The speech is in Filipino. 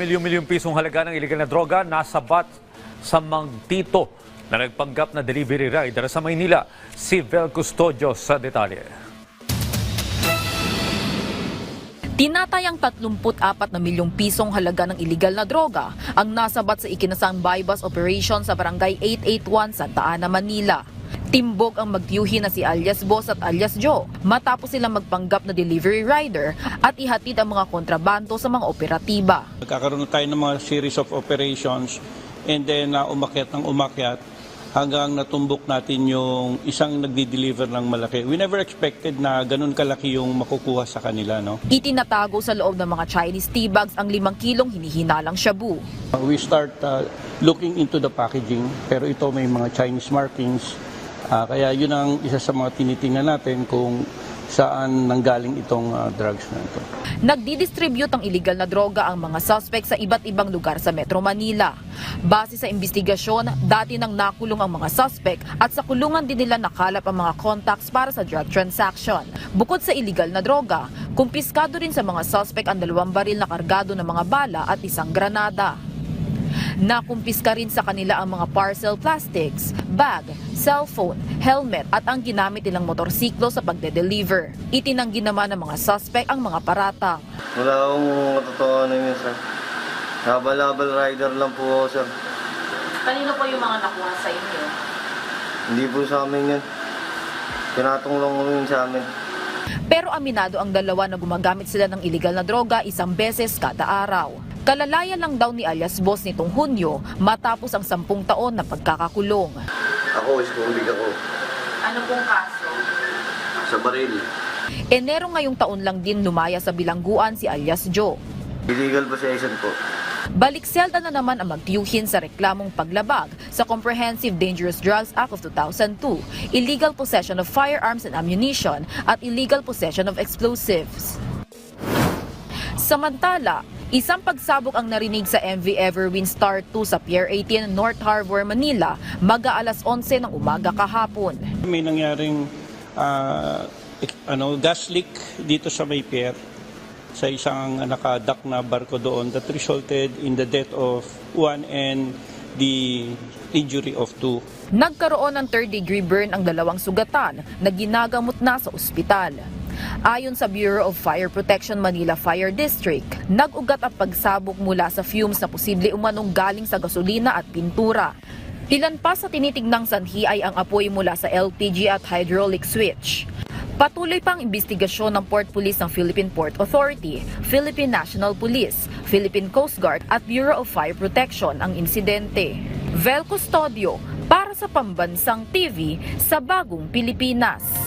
milyon-milyong pisong halaga ng iligal na droga nasabat sa Mangtito na nagpanggap na delivery rider sa Maynila. Si Vel Custodio sa detalye. Tinatayang 34 na milyong pisong halaga ng iligal na droga ang nasabat sa ikinasang bypass operation sa barangay 881 Santa Ana, Manila. Timbog ang magtiyuhi na si alias Boss at alias Joe matapos silang magpanggap na delivery rider at ihatid ang mga kontrabando sa mga operatiba. Nagkakaroon tayo ng mga series of operations and then uh, umakyat ng umakyat hanggang natumbok natin yung isang nagdi-deliver ng malaki. We never expected na ganun kalaki yung makukuha sa kanila. No? Itinatago sa loob ng mga Chinese tea bags ang limang kilong hinihinalang shabu. We start uh, looking into the packaging pero ito may mga Chinese markings. Uh, kaya yun ang isa sa mga tinitingnan natin kung saan nanggaling itong uh, drugs na ito. Nagdi-distribute ang illegal na droga ang mga suspect sa iba't ibang lugar sa Metro Manila. Base sa investigasyon, dati nang nakulong ang mga suspect at sa kulungan din nila nakalap ang mga contacts para sa drug transaction. Bukod sa illegal na droga, kumpiskado rin sa mga suspect ang dalawang baril na kargado ng mga bala at isang granada. Nakumpiska rin sa kanila ang mga parcel plastics, bag, cellphone, helmet at ang ginamit nilang motorsiklo sa pagde-deliver. Itinanggi naman ng mga suspect ang mga paratang. Wala akong katotohanan yun, sir. Habal-habal rider lang po ako, sir. Kanino po yung mga nakuha sa inyo? Hindi po sa amin yun. Pinatong lang ko yun sa amin. Pero aminado ang dalawa na gumagamit sila ng illegal na droga isang beses kada araw. Kalalaya lang daw ni alias boss nitong Hunyo matapos ang sampung taon na pagkakakulong. Ako, iskumbig ako. Ano pong kaso? Sa baril. Enero ngayong taon lang din lumaya sa bilangguan si alias Joe. Illegal possession po. Balikselda na naman ang magtiyuhin sa reklamong paglabag sa Comprehensive Dangerous Drugs Act of 2002, illegal possession of firearms and ammunition at illegal possession of explosives. Samantala, isang pagsabog ang narinig sa MV Everwind Star 2 sa Pier 18 North Harbor, Manila, mag-aalas 11 ng umaga kahapon. May nangyaring ek- ano, gas leak dito sa may pier sa isang nakadak na barko doon that resulted in the death of one and the injury of two. Nagkaroon ng third degree burn ang dalawang sugatan na ginagamot na sa ospital. Ayon sa Bureau of Fire Protection Manila Fire District, nag-ugat ang pagsabog mula sa fumes na posible umanong galing sa gasolina at pintura. Ilan pa sa tinitignang sanhi ay ang apoy mula sa LPG at hydraulic switch. Patuloy pang investigasyon ng Port Police ng Philippine Port Authority, Philippine National Police, Philippine Coast Guard at Bureau of Fire Protection ang insidente. Vel Custodio para sa Pambansang TV sa Bagong Pilipinas.